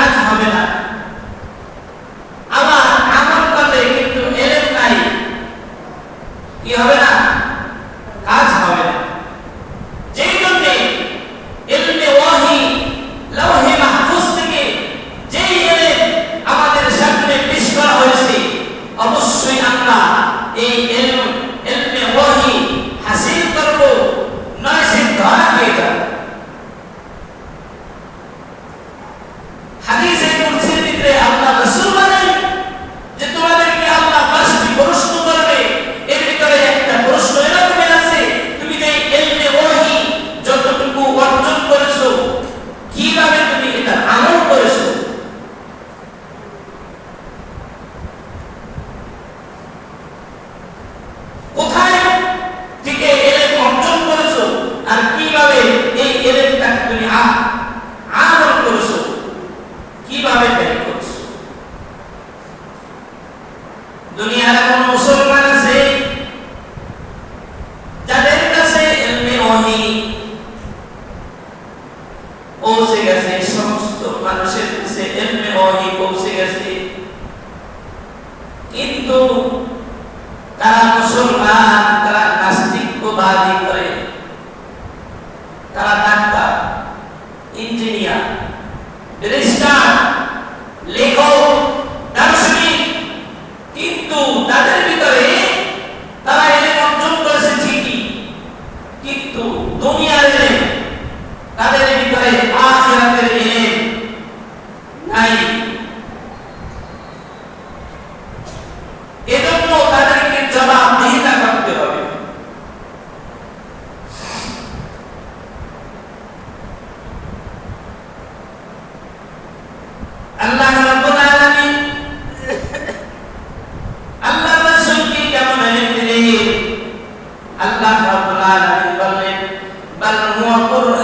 কাজ হবে হাদিস দুনিয়ার কোন মুসলমান আছে? যাদের কাছে পৌঁছে গেছে, সমস্ত মানুষের কাছে পৌঁছে গেছে। কিন্তু তারা মুসলমান, তারা নাস্তিকবাদী করে। তারা semua